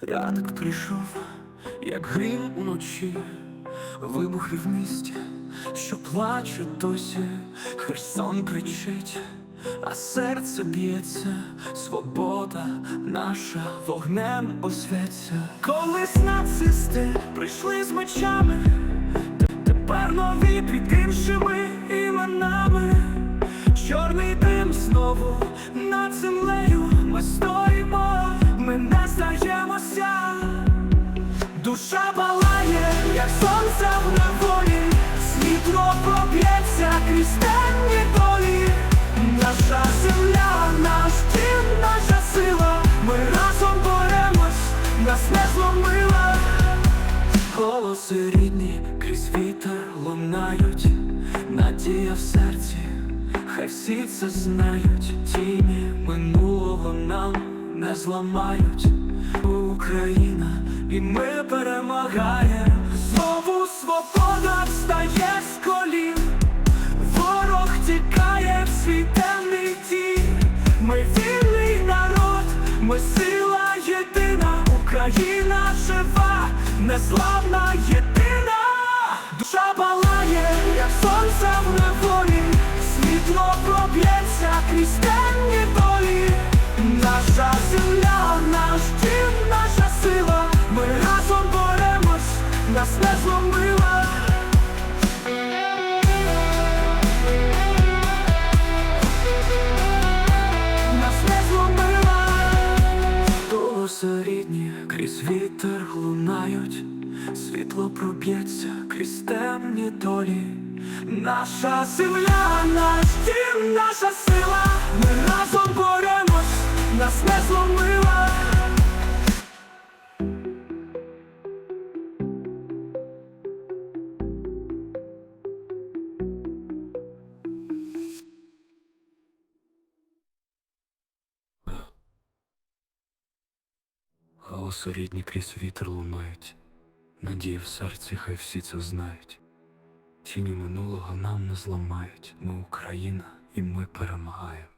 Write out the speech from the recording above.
Ранок прийшов, як грім уночі, вибухи в місті, що плаче досі, Херсон кричить, а серце б'ється, свобода наша вогнем освяться. Колись нацисти прийшли з мечами, тепер нові під іншими здаємося. Душа палає, як сонце в неволі, світло проб'ється крізь темні долі. Наша земля, наш дім, наша сила, ми разом боремось, нас не зломила. Голоси рідні крізь вітер лунають, надія в серці, хай всі це знають, тіні минулого нам не зламають. Україна, і ми перемагаємо. Знову свобода встає з колін, ворог тікає в свій темний тінь. Ми вільний народ, ми сила єдина, Україна жива, незламна єдина, душа палає, як сонце в неволі, світло проб'ється крізь темні долі. Наша земля, наш дім, сила, ми разом боремось, нас не зломила. нас не зломила. Голоси рідні крізь вітер лунають, світло проб'ється крізь темні долі. Наша земля, наш дім, наша сила, ми разом боремось, нас не зломила. Голоси рідні крізь вітер лунають, надії в серці, хай всі це знають. Тіні минулого нам не зламають. Ми Україна, і ми перемагаємо.